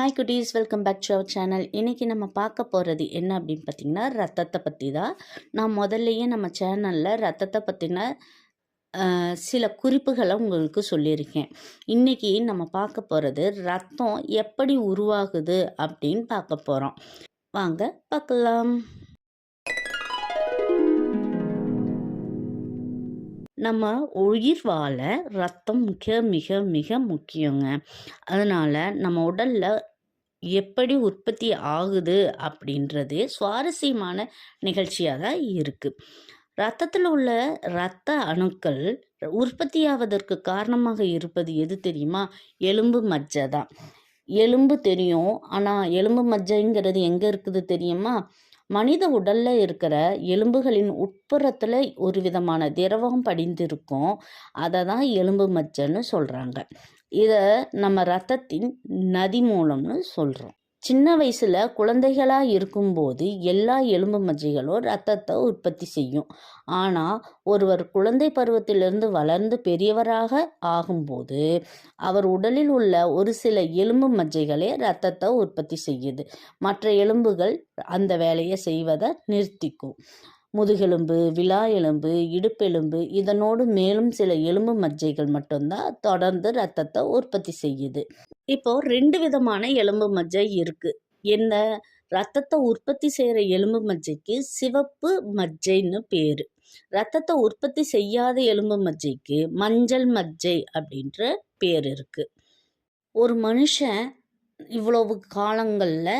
Hi குட்டீஸ் welcome back to our channel இன்றைக்கி நம்ம பார்க்க போகிறது என்ன அப்படின்னு பார்த்தீங்கன்னா ரத்தத்தை பற்றி தான் நான் முதல்லையே நம்ம சேனலில் ரத்தத்தை பற்றின சில குறிப்புகளை உங்களுக்கு சொல்லியிருக்கேன். இன்றைக்கி நம்ம பார்க்க போகிறது ரத்தம் எப்படி உருவாகுது அப்படின்னு பார்க்க போகிறோம் வாங்க பார்க்கலாம். நம்ம உயிர் வாழ ரத்தம் மிக மிக மிக முக்கியங்க. அதனால் நம்ம உடலில் எப்படி உற்பத்தி ஆகுது அப்படின்றது சுவாரஸ்யமான நிகழ்ச்சியாக தான் இருக்குது ரத்தத்தில் உள்ள இரத்த அணுக்கள் உற்பத்தியாவதற்கு காரணமாக இருப்பது எது தெரியுமா? எலும்பு மஜ்ஜை தான். எலும்பு தெரியும். ஆனால் எலும்பு மஜ்ஜைங்கிறது எங்கே இருக்குது தெரியுமா? மனித உடலில் இருக்கிற எலும்புகளின் உட்புறத்தில் ஒரு விதமான திரவம் படிந்திருக்கும். அதை தான் எலும்பு மஜ்ஜைன்னு சொல்கிறாங்க இதை நம்ம ரத்தத்தின் நதி மூலம்னு சொல்கிறோம் சின்ன வயசில் குழந்தைகளாக இருக்கும்போது எல்லா எலும்பு மஜ்ஜைகளும் ரத்தத்தை உற்பத்தி செய்யும். ஆனால் ஒருவர் குழந்தை பருவத்திலிருந்து வளர்ந்து பெரியவராக ஆகும்போது அவர் உடலில் உள்ள ஒரு சில எலும்பு மஜ்ஜைகளே ரத்தத்தை உற்பத்தி செய்யுது. மற்ற எலும்புகள் அந்த வேலையை செய்வதை நிறுத்திக்கும். முதுகெலும்பு விழா எலும்பு இடுப்பெலும்பு இதனோடு மேலும் சில எலும்பு மஜ்ஜைகள் மட்டும்தான் தொடர்ந்து ரத்தத்தை உற்பத்தி செய்யுது. இப்போ ரெண்டு விதமான எலும்பு மஜ்ஜை இருக்கு. என்ன? ரத்தத்தை உற்பத்தி செய்கிற எலும்பு மஜ்ஜைக்கு சிவப்பு மஜ்ஜைன்னு பேர். ரத்தத்தை உற்பத்தி செய்யாத எலும்பு மஜ்ஜைக்கு மஞ்சள் மஜ்ஜை அப்படின்ற பேர் இருக்கு. ஒரு மனுஷன் இவ்வளவு காலங்களில்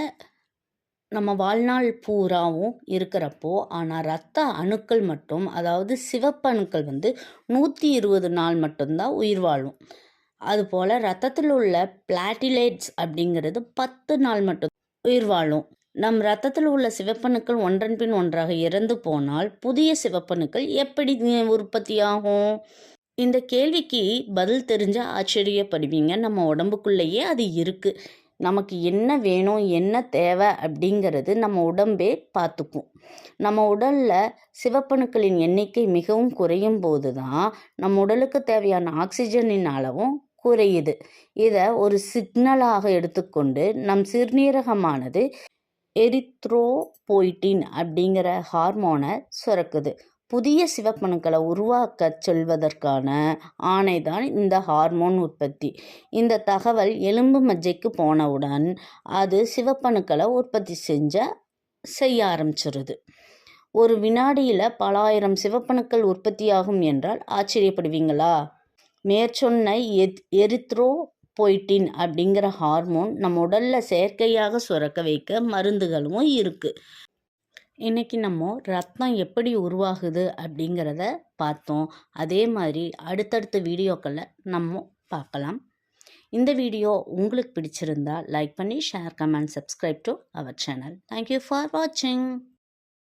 நம்ம வாழ்நாள் பூராவும் இருக்கிறப்போ ஆனால் ரத்த அணுக்கள் மட்டும் அதாவது சிவப்பு அணுக்கள் வந்து நூற்றி இருபது நாள் மட்டும்தான் உயிர் வாழும். அதுபோல் ரத்தத்தில் உள்ள பிளாட்டிலைட்ஸ் அப்படிங்கிறது பத்து நாள் மட்டும் உயிர் வாழும். நம் ரத்தத்தில் உள்ள சிவப்பணுக்கள் ஒன்றன் பின் ஒன்றாக இறந்து போனால் புதிய சிவப்பணுக்கள் எப்படி உற்பத்தியாகும்? இந்த கேள்விக்கு பதில் தெரிஞ்ச ஆச்சரியப்படுவீங்க. நம்ம உடம்புக்குள்ளேயே அது இருக்குது நமக்கு என்ன வேணும் என்ன தேவை அப்படிங்கிறது நம்ம உடம்பே பார்த்துக்கும். நம்ம உடலில் சிவப்பணுக்களின் எண்ணிக்கை மிகவும் குறையும் போது தான் நம்ம உடலுக்கு தேவையான ஆக்சிஜனின் அளவும் குறையுது. இதை ஒரு சிக்னலாக எடுத்துக்கொண்டு நம் சிறுநீரகமானது எரித்ரோபோய்டின் அப்படிங்கிற ஹார்மோனை சுரக்குது. புதிய சிவப்பணுக்களை உருவாக்க சொல்வதற்கான ஆணைதான் இந்த ஹார்மோன் உற்பத்தி. இந்த தகவல் எலும்பு மஜ்ஜைக்கு போனவுடன் அது சிவப்பணுக்களை உற்பத்தி செஞ்ச செய்ய ஆரம்பிச்சிருது. ஒரு வினாடியில் பல ஆயிரம் சிவப்பணுக்கள் உற்பத்தியாகும் என்றால் ஆச்சரியப்படுவீங்களா? மேற்சொன்ன எத் எரித்ரோ போய்டின் அப்படிங்கிற ஹார்மோன் நம்ம உடலில் செயற்கையாக சுரக்க வைக்க மருந்துகளும் இருக்குது இன்றைக்கி நம்ம ரத்தம் எப்படி உருவாகுது அப்படிங்கிறத பார்த்தோம். அதே மாதிரி அடுத்தடுத்த வீடியோக்களில் நம்ம பார்க்கலாம். இந்த வீடியோ உங்களுக்கு பிடிச்சிருந்தா லைக் பண்ணி share comment subscribe to our channel thank you for வாட்சிங்